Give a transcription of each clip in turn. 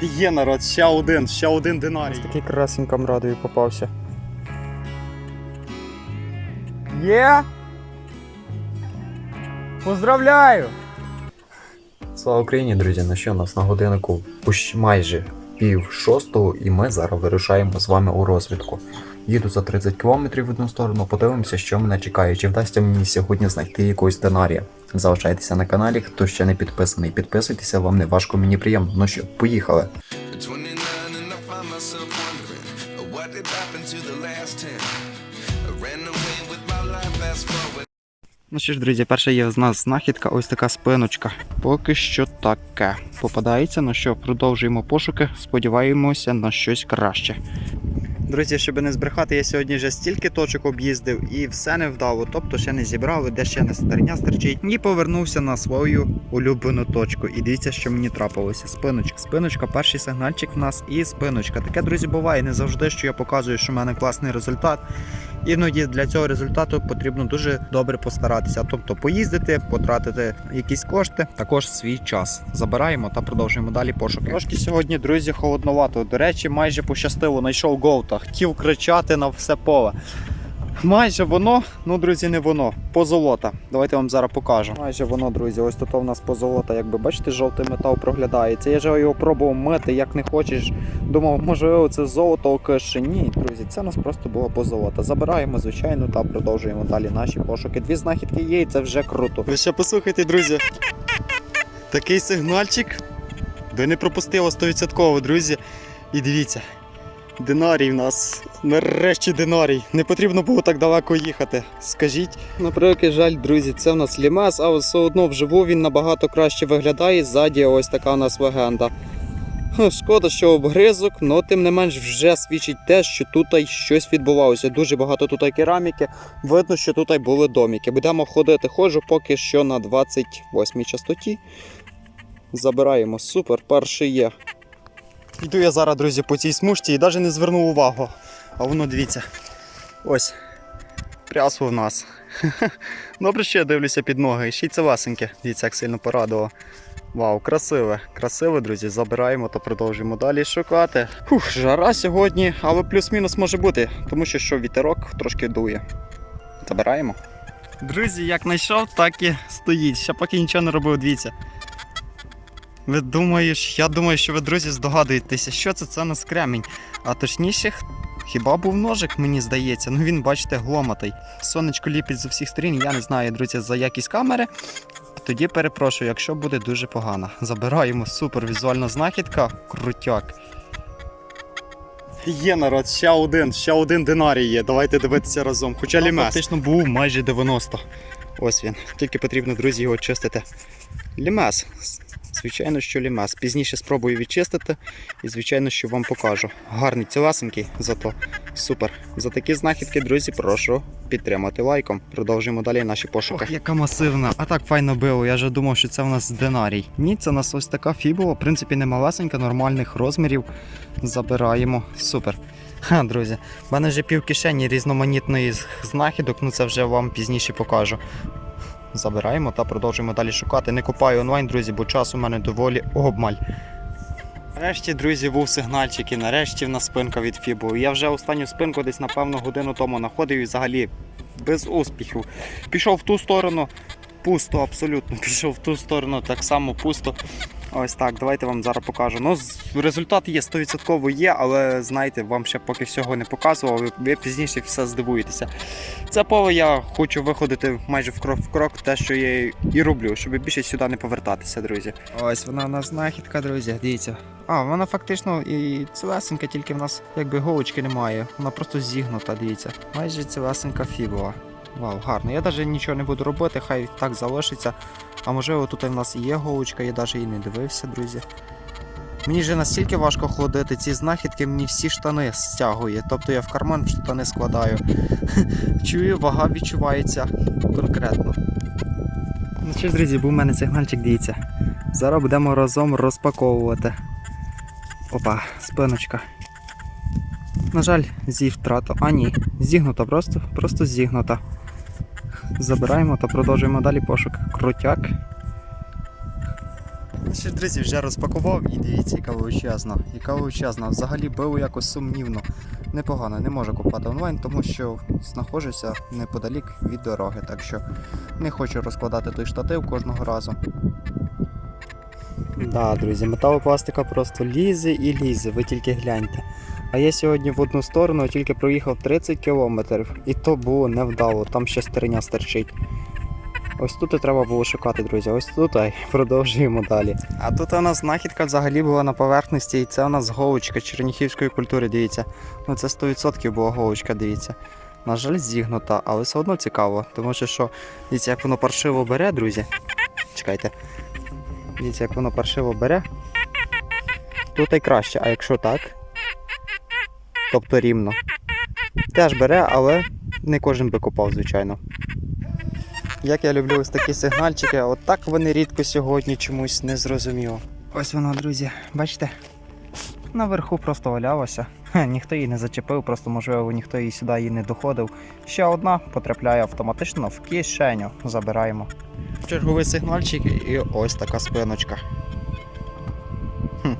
Є народ, ще один, ще один динарій. Ось такий красень камрадові попався. Є! Поздравляю! Слава Україні, друзі! Ну що, у нас на годиннику майже пів шостого, і ми зараз вирушаємо з вами у розвідку. Їду за 30 кілометрів в одну сторону, подивимося, що мене чекає. Чи вдасться мені сьогодні знайти якогось динарія. Залишайтеся на каналі, хто ще не підписаний. Підписуйтеся, вам не важко, мені приємно. Ну що, поїхали. At 29 and I find myself wondering what did happen to the last 10. I ran away with my life, fast forward. Ну що ж, друзі, перша є з нас знахідка, ось така спиночка. Поки що таке. Попадається, ну що, продовжуємо пошуки, сподіваємося на щось краще. Друзі, щоб не збрехати, я сьогодні вже стільки точок об'їздив і все не вдало, тобто ще не зібрав, де ще не старня стерчить. І повернувся на свою улюблену точку. І дивіться, що мені трапилося. Спиночка. Спиночка, перший сигнальчик в нас і спиночка. Таке, друзі, буває не завжди, що я показую, що в мене класний результат. Іноді для цього результату потрібно дуже добре постаратися, тобто поїздити, потратити якісь кошти, також свій час. Забираємо та продовжуємо далі пошуки. Трошки сьогодні, друзі, холодновато. До речі, майже пощастило, знайшов говта, Хотів кричати на все поле. Майже воно, ну друзі, не воно. Позолота. Давайте вам зараз покажу. Майже воно, друзі. Ось тут у нас позолота. Якби бачите, жовтий метал проглядається. Я вже його пробував мити, як не хочеш. Думав, можливо, це золото окише. Ні, друзі, це у нас просто було позолота. Забираємо, звичайно, та продовжуємо далі наші пошуки. Дві знахідки є, і це вже круто. Ви ще послухайте, друзі. Такий сигнальчик. Ви не пропустило 100%, друзі. І дивіться. Динарій в нас. Нарешті динарій. Не потрібно було так далеко їхати. Скажіть. На превеликий жаль, друзі, це в нас лімес, але все одно вживу він набагато краще виглядає. Ззаді ось така у нас легенда. Шкода, що обгризок, але тим не менш вже свідчить те, що тут щось відбувалося. Дуже багато тут кераміки. Видно, що тут були доміки. Будемо ходити, ходжу поки що на 28-й частоті. Забираємо. Супер, перший є. Йду я зараз, друзі, по цій смужці і навіть не звернув увагу. А воно дивіться. Ось. Прясло в нас. Добре, що я дивлюся під ноги. І ще й це ласеньке. Дивіться, як сильно порадувало. Вау, красиве, красиве, друзі. Забираємо та продовжуємо далі шукати. Фух, жара сьогодні, але плюс-мінус може бути, тому що що вітерок трошки дує. Забираємо. Друзі, як знайшов, так і стоїть. Ще поки нічого не робив, дивіться. Ви думаєш, я думаю, що ви, друзі, здогадуєтеся, що це це у нас кремінь. А точніше, хіба був ножик, мені здається. Ну він, бачите, гломатий. Сонечко ліпить з усіх сторін, я не знаю, друзі, за якість камери. Тоді перепрошую, якщо буде дуже погано. Забираємо супер візуальна знахідка, крутяк. Є народ, ще один, ще один динарій є. Давайте дивитися разом. Хоча лімес. Фактично був майже 90. Ось він. Тільки потрібно, друзі, його чистити. Лімес. Звичайно, що лімес. Пізніше спробую відчистити і, звичайно, що вам покажу. Гарний цілесенький, зато супер. За такі знахідки, друзі, прошу підтримати лайком. Продовжуємо далі наші пошуки. Ох, яка масивна, а так файно било. Я вже думав, що це у нас динарій. Ні, це у нас ось така фібула. В принципі, не малесенька, нормальних розмірів. Забираємо. Супер. Ха, друзі, в мене вже пів кишені різноманітної знахідок, ну це вже вам пізніше покажу. Забираємо та продовжуємо далі шукати. Не купаю онлайн, друзі, бо час у мене доволі обмаль. Нарешті, друзі, був сигнальчик і нарешті в нас спинка від Фібу. Я вже останню спинку десь, напевно, годину тому знаходив і взагалі без успіхів. Пішов в ту сторону, пусто, абсолютно. Пішов в ту сторону, так само пусто. Ось так, давайте вам зараз покажу. Ну, результат є 100% є, але знаєте, вам ще поки всього не показував, ви- пізніше все здивуєтеся. Це поле я хочу виходити майже в крок в крок, те, що я і роблю, щоб більше сюди не повертатися, друзі. Ось вона у нас знахідка, друзі. Дивіться. А, вона фактично і цілесенька, тільки в нас якби голочки немає. Вона просто зігнута, дивіться. Майже цілесенька фібула. Вау, гарно. Я навіть нічого не буду робити, хай так залишиться. А можливо тут і в нас і є голочка, я навіть і не дивився, друзі. Мені вже настільки важко ходити, ці знахідки мені всі штани стягує. Тобто я в карман штани складаю. Чую, вага відчувається конкретно. Ну що, ж, друзі, був у мене сигнальчик, дивіться. Зараз будемо разом розпаковувати. Опа, спиночка. На жаль, зі втрата. А ні, зігнута просто, просто зігнута. Забираємо та продовжуємо далі пошук. Крутяк. Ще друзі, вже розпакував і дивіться, яка величезна. Яка величезна. Взагалі було якось сумнівно. Непогано, не можу купувати онлайн, тому що знаходжуся неподалік від дороги, так що не хочу розкладати той штатив кожного разу. Да, друзі, металопластика просто лізе і лізе, ви тільки гляньте. А я сьогодні в одну сторону тільки проїхав 30 кілометрів, і то було невдало, там ще стерня стерчить. Ось тут і треба було шукати, друзі. Ось тут а й продовжуємо далі. А тут у нас знахідка взагалі була на поверхності, і це у нас голочка черніхівської культури, дивіться. Ну це 100% була голочка, дивіться. На жаль, зігнута, але все одно цікаво, тому що що, дивіться, як воно паршиво бере, друзі. Чекайте. Дивіться, як воно паршиво бере. Тут і краще, а якщо так, тобто рівно. Теж бере, але не кожен би копав, звичайно. Як я люблю ось такі сигнальчики, от так вони рідко сьогодні чомусь не зрозуміло. Ось воно, друзі, бачите? Наверху просто валялося. Хе, ніхто її не зачепив, просто можливо ніхто її сюди її не доходив. Ще одна потрапляє автоматично в кишеню. Забираємо. Черговий сигнальчик і ось така спиночка. Хм.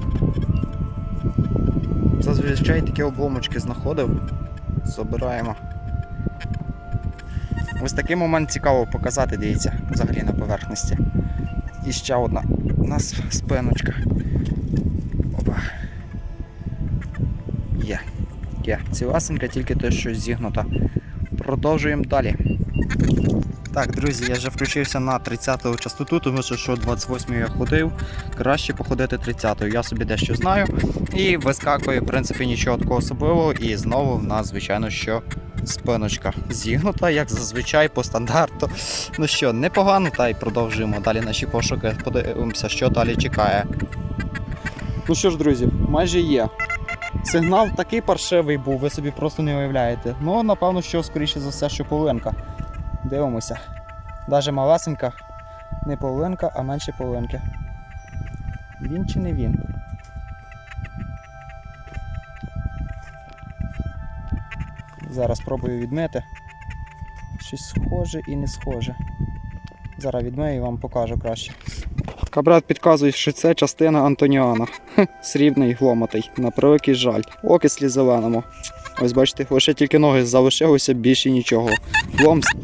Зазвичай такі обломочки знаходив. Забираємо. Ось такий момент цікаво показати, дивіться, взагалі на поверхності. І ще одна у нас спиночка. Опа. Є. Є. Ціласенька, тільки те, що зігнута. Продовжуємо далі. Так, друзі, я вже включився на 30-ту частоту, тому що що 28-ю я ходив, краще походити 30-ю. Я собі дещо знаю. І вискакує, в принципі, нічого такого особливого. І знову в нас, звичайно, що спиночка зігнута, як зазвичай по стандарту. Ну що, непогано, та й продовжуємо далі наші пошуки. Подивимося, що далі чекає. Ну що ж, друзі, майже є. Сигнал такий паршивий був, ви собі просто не уявляєте. Ну, напевно, що скоріше за все, що половинка. Дивимося. Даже малесенька, не половинка, а менше половинки. Він чи не він? Зараз спробую відмити. Щось схоже і не схоже. Зараз відмию і вам покажу краще. Кабрат підказує, що це частина Антоніана. Срібний гломатий, на превеликий жаль. Окислі зеленому. Ось бачите, лише тільки ноги залишилося, більше нічого. С-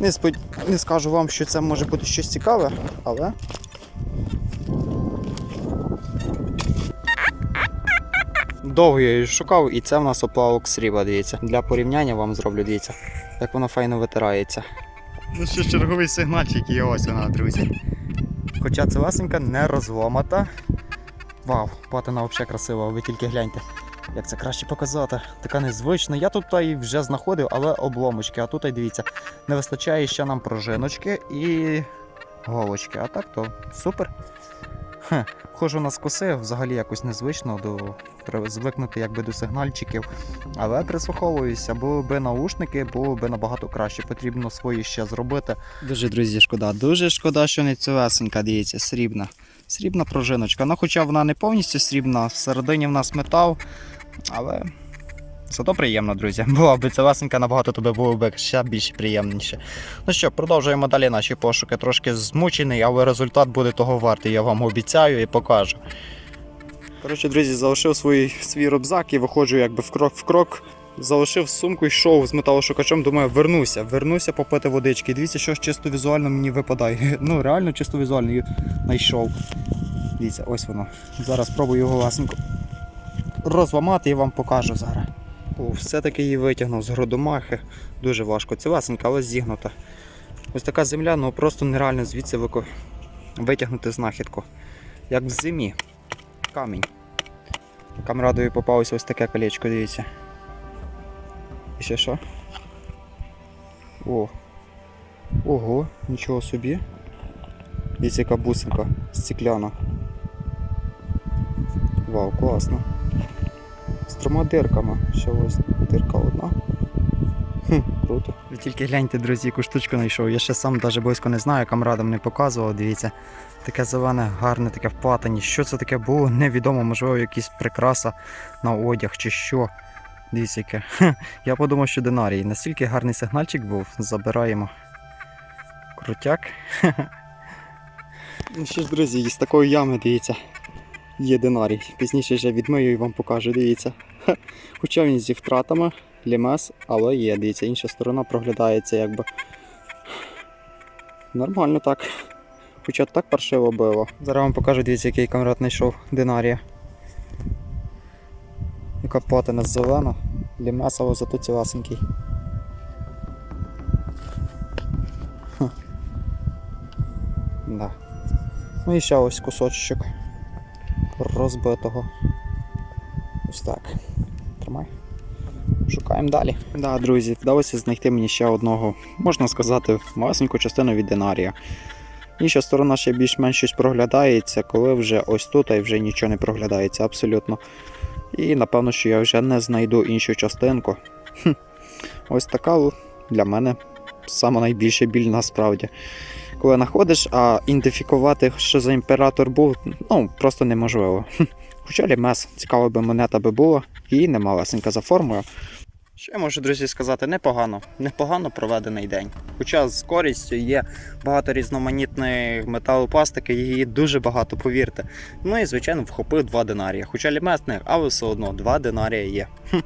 не, спод... не скажу вам, що це може бути щось цікаве, але. Довго я її шукав, і це в нас оплавок срібла, дивіться. Для порівняння вам зроблю, дивіться, як воно файно витирається. Ну що, черговий сигнальчик і ось вона, друзі. Хоча це ласенька не розломата. Вау, патина взагалі красива, ви тільки гляньте. Як це краще показати? Така незвична. Я тут вже знаходив, але обломочки. А тут дивіться, не вистачає ще нам пружиночки і голочки. А так то супер. Хе, Хожу на скоси, взагалі якось незвично до звикнути якби до сигнальчиків. Але прислуховуюся, було би наушники, було би набагато краще. Потрібно свої ще зробити. Дуже, друзі, шкода. Дуже шкода, що не цілесенька, дивіться, срібна. Срібна пружиночка. Ну, хоча вона не повністю срібна, всередині в нас метал, але зато приємно, друзі. Була б цілесенька, набагато тобі було б ще більш приємніше. Ну що, продовжуємо далі наші пошуки. Трошки змучений, але результат буде того вартий, я вам обіцяю і покажу. Коротше, друзі, залишив свій, свій рюкзак і виходжу якби в крок в крок. Залишив сумку, йшов з металошукачем, думаю, вернуся, вернуся попити водички. Дивіться, що чисто візуально мені випадає. Ну, реально чисто візуально знайшов. Дивіться, ось воно. Зараз спробую його власненько розламати і вам покажу зараз. Все-таки її витягнув з гродомахи. Дуже важко. Цілесенька, але зігнута. Ось така земля, ну просто нереально звідси витягнути знахідку. Як в зимі. Камінь. Камрадові попалося ось таке колечко, дивіться. І ще що? О. Ого, нічого собі. Дивіться, яка бусинка стекляна. Вау, класно. З трьома дирками. Ще ось дирка одна. Хм, круто. Ви тільки гляньте, друзі, яку штучку знайшов. Я ще сам навіть близько не знаю, камрадам не показував. Дивіться. Таке зелене, гарне, таке вплатані. Що це таке було, невідомо, можливо, якісь прикраса на одяг чи що. Дивіться, яке. Я подумав, що динарій. Настільки гарний сигнальчик був, забираємо. Крутяк. Ну що ж, друзі, із такої ями, дивіться, є динарій. Пізніше вже відмию і вам покажу, дивіться. Хоча він зі втратами, лімес, але є, дивіться, інша сторона проглядається якби. Нормально так. Хоча так паршиво було. Зараз вам покажу, дивіться, який камрад знайшов динарія. Яка патина зелена, лімес, але зато ціласенький. Да. Ну і ще ось кусочок розбитого. Ось так. Тримай. Шукаємо далі. Да, друзі, вдалося знайти мені ще одного, можна сказати, малесеньку частину від динарія. Інша сторона ще більш-менш щось проглядається, коли вже ось тут і вже нічого не проглядається абсолютно. І напевно, що я вже не знайду іншу частинку. Хм. Ось така для мене саме найбільша біль насправді. Коли знаходиш, а ідентифікувати, що за імператор був, ну просто неможливо. Хоча лімес, цікаво би монета би була, і нема лесенька за формою. Я можу, друзі, сказати, непогано, непогано проведений день. Хоча з користю є багато різноманітної металопластики, її дуже багато, повірте. Ну і звичайно вхопив два динарія. Хоча лімесних, але все одно два динарія є. Хм,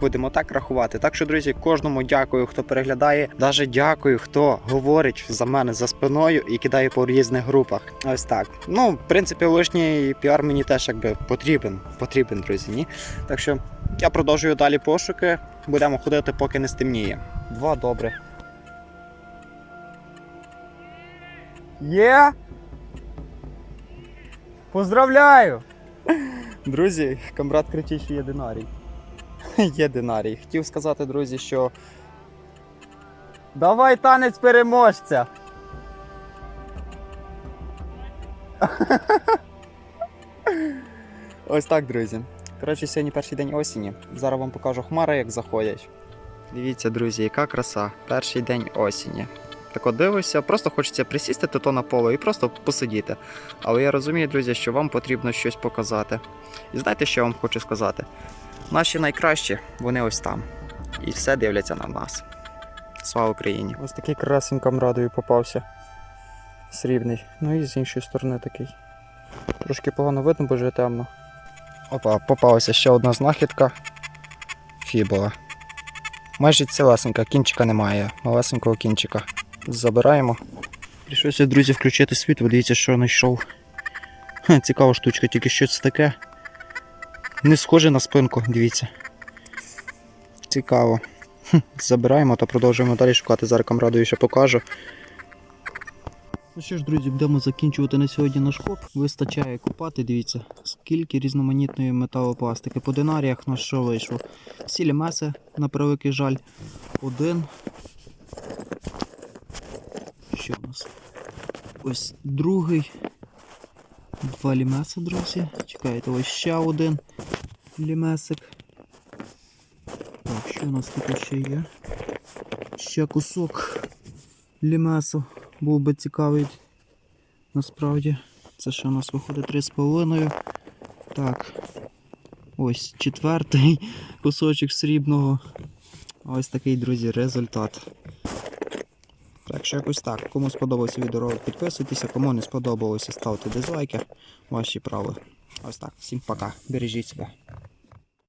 Будемо так рахувати. Так що, друзі, кожному дякую, хто переглядає. Даже дякую, хто говорить за мене за спиною і кидає по різних групах. Ось так. Ну, в принципі, лишній піар мені теж якби потрібен. Потрібен, друзі. Ні? Так що я продовжую далі пошуки. Будемо ходити, поки не стемніє. Два добре. Є? Поздравляю! Друзі, камрад кричить, що є динарій. Є динарій. Хотів сказати, друзі, що Давай танець переможця! ось так, друзі. Коротше, сьогодні перший день осені. Зараз вам покажу хмари, як заходять. Дивіться, друзі, яка краса. Перший день осені. Так от дивишся, просто хочеться присісти то на поле і просто посидіти. Але я розумію, друзі, що вам потрібно щось показати. І знаєте, що я вам хочу сказати? Наші найкращі, вони ось там. І все дивляться на нас. Слава Україні! Ось такий красень камрадою попався. Срібний. Ну і з іншої сторони такий. Трошки погано видно, бо вже темно. Опа, попалася ще одна знахідка. Фібула. Майже цілесенька, кінчика немає, малесенького кінчика. Забираємо. Прийшлося, друзі, включити світло, дивіться, що знайшов. Ха, цікава штучка, тільки що це таке. Не схоже на спинку, дивіться. Цікаво. Забираємо та продовжуємо далі шукати. Зараз камрадою ще покажу. Ну що ж, друзі, будемо закінчувати на сьогодні наш коп. Вистачає купати, дивіться, скільки різноманітної металопластики. По динаріях на що вийшло. Сілі меси, на превеликий жаль. Один. Що у нас? Ось другий. Два лімеса, друзі. Чекайте, ось ще один лімесик. Так, що у нас тут ще є? Ще кусок лімесу був би цікавий. Насправді. Це ще у нас виходить 3,5. Так. Ось четвертий кусочок срібного. Ось такий, друзі, результат. Так що якось так. Кому сподобався відео, підписуйтеся, кому не сподобалося, ставте дизлайки. Ваші прави. Ось так. Всім пока. Бережіть себе.